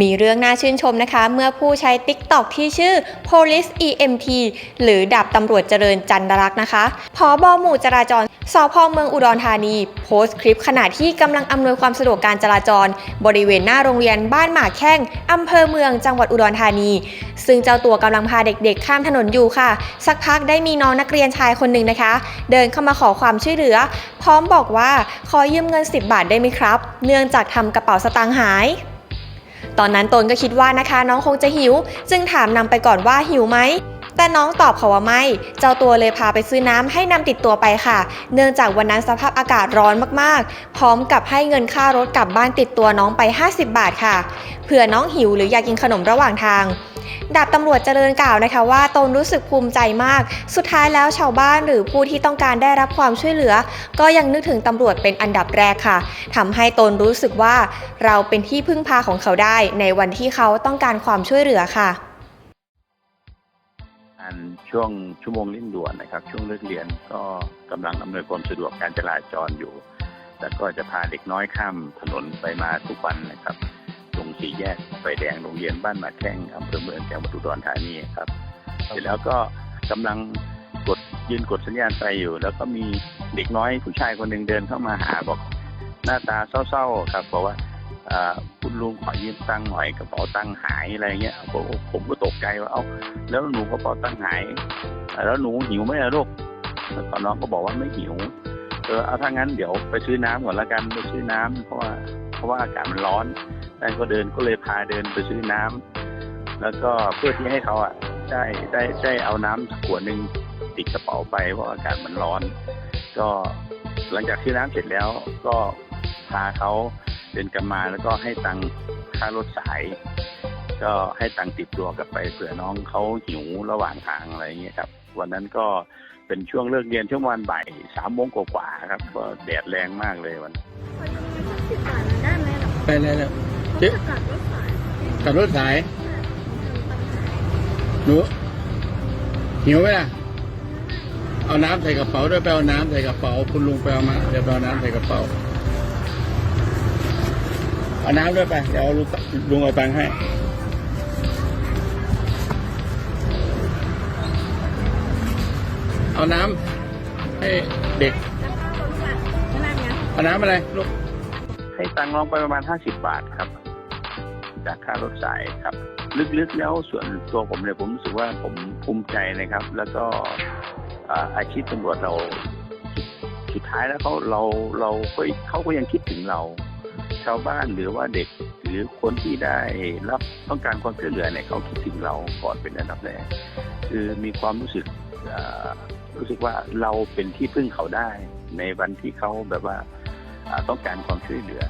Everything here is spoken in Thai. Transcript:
มีเรื่องน่าชื่นชมนะคะ เมื่อผู้ใช้ TikTok ที่ชื่อ police EMP หรือดาบตำรวจเจริญจันดรักษ์นะคะพอบอหมู่จราจรสพเมืองอุดรธานี โพสต์คลิปขณะที่กำลังอำนวยความสะดวกการจราจร บริเวณหน้าโรงเรียนบ้านหมากแข้งอำเภอเมืองจังหวัดอุดรธานี ซึ่งเจ้าตัวกำลังพาเด็กๆ ข้ามถนนอยู่ค่ะ สักพักได้มีน้องนักเรียนชายคนหนึ่งนะคะ เดินเข้ามาขอความช่วยเหลือ พร้อมบอกว่าขอยืมเงิน 10 บาทได้ไหมครับ เนื่องจากทำกระเป๋าสตางค์หาย ตอนนั้นตนก็คิดว่านะคะน้องคงจะหิว จึงถามนำไปก่อนว่าหิวไหมแต่น้องตอบเขาว่าไม่ เจ้าตัวเลยพาไปซื้อน้ำให้นำติดตัวไปค่ะ เนื่องจากวันนั้นสภาพอากาศร้อนมากๆ พร้อมกับให้เงินค่ารถกลับบ้านติดตัวน้องไป 50 บาทค่ะ เผื่อน้องหิวหรืออยากกินขนมระหว่างทาง ดาบตำรวจเจริญกล่าวนะคะว่าตนรู้สึกภูมิใจมาก สุดท้ายแล้วชาวบ้านหรือผู้ที่ต้องการได้รับความช่วยเหลือ ก็ยังนึกถึงตำรวจเป็นอันดับแรกค่ะทำให้ตนรู้สึกว่าเราเป็นที่พึ่งพาของเขาได้ ในวันที่เขาต้องการความช่วยเหลือค่ะอันช่วงชั่วโมงเร่งด่วนนะครับ ช่วงเลิกเรียนก็กำลังอำนวยความสะดวกการจราจรอยู่ แล้วก็จะพาเด็กน้อยข้ามถนนไปมาทุกวันนะครับ สี่แยกไฟแดงโรงเรียนบ้านหมากแข้งอำเภอเมืองจังหวัดอุดรธานีครับ เสร็จแล้วก็กำลังกดยืนกดสัญญาณไฟอยู่ แล้วก็มีเด็กน้อยผู้ชายคนหนึ่งเดินเข้ามาหาบอก หน้าตาเศร้าๆครับบอกว่าอ่าคุณลุงขอยืมตังค์หน่อยกระเป๋าตังค์หายอะไรเงี้ยผมผมก็ตกใจว่าเอ้าแล้วหนูกระเป๋าตังค์หายอ่าแล้วหนูหิวไหมล่ะลูกแล้วก็น้องก็บอกว่าไม่หิวเออเอาถ้างั้นเดี๋ยวไปซื้อน้ำก่อนละกันไปซื้อน้ำเพราะว่าเพราะว่าอากาศมันร้อน แต่ก็เดินก็เลยพาเดินไปซื้อน้ำแล้วก็เพื่อที่ให้เขาอะได้ได้ได้เอาน้ำขวดหนึ่งติดกระเป๋าไปเพราะอากาศมันร้อน ก็หลังจากซื้อน้ำเสร็จแล้วก็พาเขาเดินกลับมาแล้วก็ให้ตังค่ารถสาย ก็ให้ตังค์ติดตัวกลับไปเผื่อน้องเขาหิวระหว่างทางอะไรอย่างเงี้ยครับ วันนั้นก็เป็นช่วงเลิกเรียนช่วงวันบ่ายสามโมงกว่าๆครับก็แดดแรงมากเลยวันสิบบาทมันได้ไหมหรอไปเลยแล้ว เจ๊กัดรถสายขับรถสาย หนูหิวไหมล่ะ เอาน้ำใส่กระเป๋าด้วยไปเอาน้ำใส่กระเป๋า คุณลุงไปเอามา เดี๋ยวไปเอาน้ำใส่กระเป๋า เอาน้ำด้วยไป เดี๋ยวลุงลุงเอาตังค์ให้ เอาน้ำให้เด็กแล้วก็รถบัตรขนาดเนี้ยเอาน้ำอะไรลูก ให้ตังค์น้องไปประมาณห้าสิบบาทครับ จากค่ารถสายครับลึกๆแล้วส่วนตัวผมเนี่ยผมรู้สึกว่าผมภูมิใจนะครับ แล้วก็อาชีพตำรวจเราสุดท้ายแล้วเขาเราเราก็เขาก็ยังคิดถึงเรา ชาวบ้านหรือว่าเด็กหรือคนที่ได้รับต้องการความช่วยเหลือเนี่ยเขาคิดถึงเราก่อนเป็นอันดับแรกคือมีความรู้สึกรู้สึกว่าเราเป็นที่พึ่งเขาได้ ในวันที่เขาแบบว่าต้องการความช่วยเหลือ